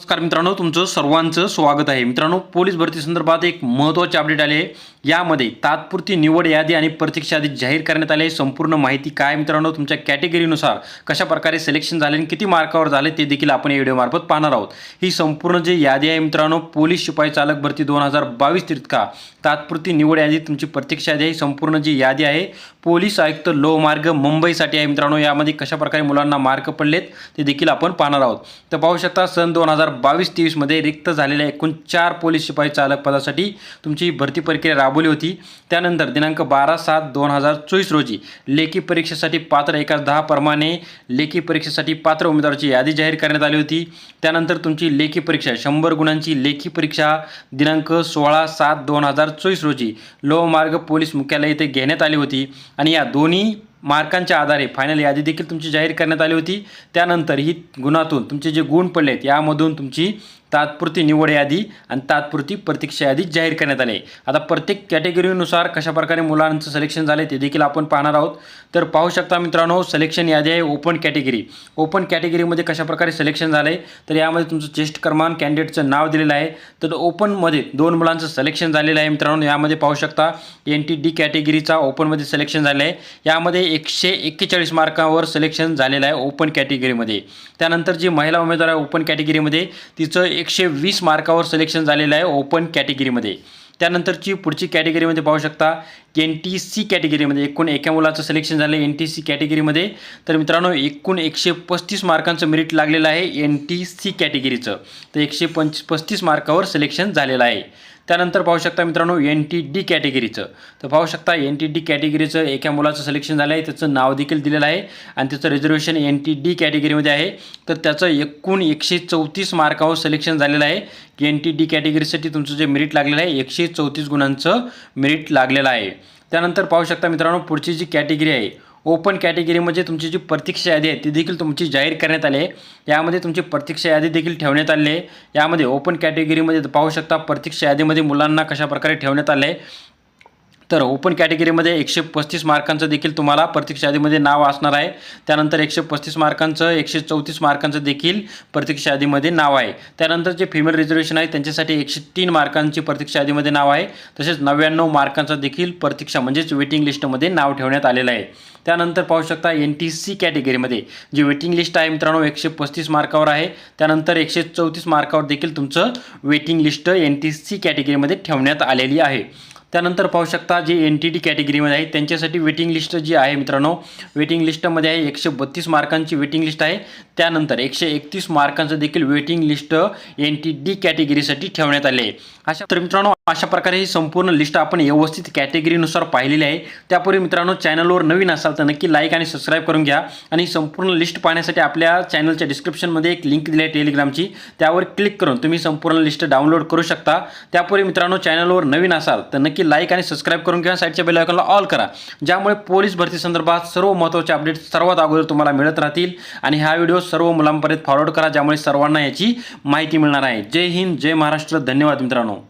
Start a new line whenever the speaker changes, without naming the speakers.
नमस्कार मित्रांनो तुमचं सर्वांचं स्वागत आहे. मित्रांनो पोलीस भरती संदर्भात एक महत्त्वाचे अपडेट आले आहे. यामध्ये तात्पुरती निवड यादी आणि प्रतीक्षा यादी जाहीर करण्यात आली आहे. संपूर्ण माहिती काय मित्रांनो? तुमच्या कॅटेगरीनुसार कशा प्रकारे सिलेक्शन झाले आणि किती मार्कावर झाले ते देखील आपण या व्हिडिओमार्फत पाहणार आहोत. ही संपूर्ण जी यादी आहे मित्रांनो पोलीस शिपाई चालक भरती दोन हजार बावीस तितका तात्पुरती निवड यादी तुमची प्रतीक्षा यादी आहे. ही संपूर्ण जी यादी आहे पोलीस आयुक्त लोहमार्ग मुंबईसाठी आहे मित्रांनो. यामध्ये कशा प्रकारे मुलांना मार्क पडलेत ते देखील आपण पाहणार आहोत. तर पाहू शकता सन दोन हजार बावीस तेवीसमध्ये रिक्त झालेल्या एकूण चार पोलीस शिपाई चालक पदासाठी तुमची भरती प्रक्रिया राबवली होती. त्यानंतर दिनांक बारा सात दोन हजार चोवीस रोजी लेखी परीक्षेसाठी पात्र एकाच दहा प्रमाणे लेखी परीक्षेसाठी पात्र उमेदवाराची यादी जाहीर करण्यात आली होती. त्यानंतर तुमची लेखी परीक्षा शंभर गुणांची लेखी परीक्षा दिनांक सोळा सात दोन हजार चोवीस रोजी लोहमार्ग पोलीस मुख्यालय येथे घेण्यात आली होती. आणि या दोन्ही मार्कांच्या आधारे फायनल यादी देखील तुमची जाहीर करण्यात आली होती. त्यानंतर ही गुणातून तुमचे जे गुण पडले आहेत यामधून तुमची तात्पुरती निवड यादी आणि तात्पुरती प्रतीक्षा यादी जाहीर करण्यात आली. आहे आता प्रत्येक कॅटेगरीनुसार कशाप्रकारे मुलांचं सिलेक्शन झालं ते देखील आपण पाहणार आहोत. तर पाहू शकता मित्रांनो सिलेक्शन यादी आहे ओपन कॅटेगरी ओपन कॅटेगरीमध्ये कशा प्रकारे सिलेक्शन झालं आहे तर यामध्ये तुमचं चेस्ट क्रमांक कॅन्डिडेटचं नाव दिलेलं आहे. तर ओपनमध्ये दोन मुलांचं सिलेक्शन झालेलं आहे मित्रांनो. यामध्ये पाहू शकता एन टी डी कॅटेगरीचा ओपनमध्ये सिलेक्शन झालं आहे. यामध्ये एकशे एक्केचाळीस मार्कावर सिलेक्शन झालेलं आहे ओपन कॅटेगरीमध्ये त्यानंतर जी महिला उमेदवार आहे ओपन कॅटेगरीमध्ये तिचं एकशे वीस मार्कावर सिलेक्शन झालेलं आहे ओपन कॅटेगरीमध्ये त्यानंतरची पुढची कॅटेगरीमध्ये पाहू शकता एन टी सी कॅटेगरीमध्ये एकूण एका मुलाचं सिलेक्शन झालं आहे एन टी सी कॅटेगरीमध्ये तर मित्रांनो एकूण एकशे पस्तीस मार्कांचं मेरिट लागलेलं आहे एन टी सी कॅटेगरीचं तर एकशे पंच पस्तीस मार्कावर सिलेक्शन झालेलं आहे. त्यानंतर पाहू शकता मित्रांनो एन टी डी कॅटेगरीचं तर पाहू शकता एन टी डी कॅटेगरीचं एका मुलाचं सिलेक्शन झालं आहे. त्याचं नाव देखील दिलेलं आहे. आणि त्याचं रिझर्वेशन एन टी डी कॅटेगरीमध्ये आहे. तर त्याचं एकूण एकशे चौतीस मार्कावर सिलेक्शन झालेलं आहे. एन टी डी कॅटेगरीसाठी तुमचं जे मेरिट लागलेलं आहे एकशे चौतीस गुणांचं मेरिट लागलेलं आहे. त्यानंतर पाहू शकता मित्रांनो पुढची जी कॅटेगरी आहे ओपन कॅटेगरीमध्ये तुमची जी प्रतीक्षा यादी आहे ती देखील तुमची जाहीर करण्यात आली आहे. यामध्ये तुमची प्रतीक्षा यादी देखील ठेवण्यात आली आहे. यामध्ये ओपन कॅटेगरीमध्ये पाहू शकता प्रतीक्षा यादीमध्ये मुलांना कशा प्रकारे ठेवण्यात आले आहे तर ओपन कॅटेगरीमध्ये एकशे पस्तीस मार्कांचं देखील तुम्हाला प्रत्यक्ष यादीमध्ये नाव असणार आहे. त्यानंतर एकशे पस्तीस मार्कांचं एकशे चौतीस मार्कांचं देखील प्रतीक्षा यादीमध्ये नाव आहे. त्यानंतर जे फिमेल रिझर्वेशन आहे त्यांच्यासाठी एकशे तीन मार्कांची प्रतीक्षा यादीमध्ये नाव आहे. तसेच नव्याण्णव मार्कांचं देखील प्रतीक्षा म्हणजेच वेटिंग लिस्टमध्ये नाव ठेवण्यात आलेलं आहे. त्यानंतर पाहू शकता एन टी सी कॅटेगरीमध्ये जी वेटिंग लिस्ट आहे मित्रांनो एकशे पस्तीस मार्कावर आहे. त्यानंतर एकशे चौतीस मार्कावर देखील तुमचं waiting list N T C कॅटेगरीमध्ये ठेवण्यात आलेली आहे. त्यानंतर पाहू शकता जे एन टी टी कॅटेगरीमध्ये आहे त्यांच्यासाठी वेटिंग लिस्ट जी आहे मित्रांनो वेटिंग लिस्टमध्ये आहे एकशे बत्तीस मार्कांची वेटिंग लिस्ट आहे. त्यानंतर एकशे एकतीस मार्कांचं देखील waiting list N T D कॅटेगरीसाठी ठेवण्यात आले. आहे अशा तर मित्रांनो अशा प्रकारे ही संपूर्ण लिस्ट आपण व्यवस्थित कॅटेगरीनुसार पाहिलेली आहे. त्यापूर्वी मित्रांनो चॅनलवर नवीन असाल तर नक्की लाईक आणि सबस्क्राईब करून घ्या. आणि संपूर्ण लिस्ट पाहण्यासाठी आपल्या चॅनलच्या डिस्क्रिप्शनमध्ये एक लिंक दिली आहे टेलिग्रामची त्यावर क्लिक करून तुम्ही संपूर्ण लिस्ट डाउनलोड करू शकता. त्यापूर्वी मित्रांनो चॅनलवर नवीन असाल तर नक्की लाईक आणि सबस्क्राईब करून घ्या. साईडच्या बेलायकॉनला ऑल करा. ज्यामुळे पोलीस भरती संदर्भात सर्व महत्त्वाचे अपडेट सर्वात अगोदर तुम्हाला मिळत राहतील. आणि हा व्हिडिओ सर्व मुलांपर्यंत फॉरवर्ड करा. ज्यामुळे सर्वांना याची माहिती मिळणार आहे. जय हिंद जय महाराष्ट्र. धन्यवाद मित्रांनो.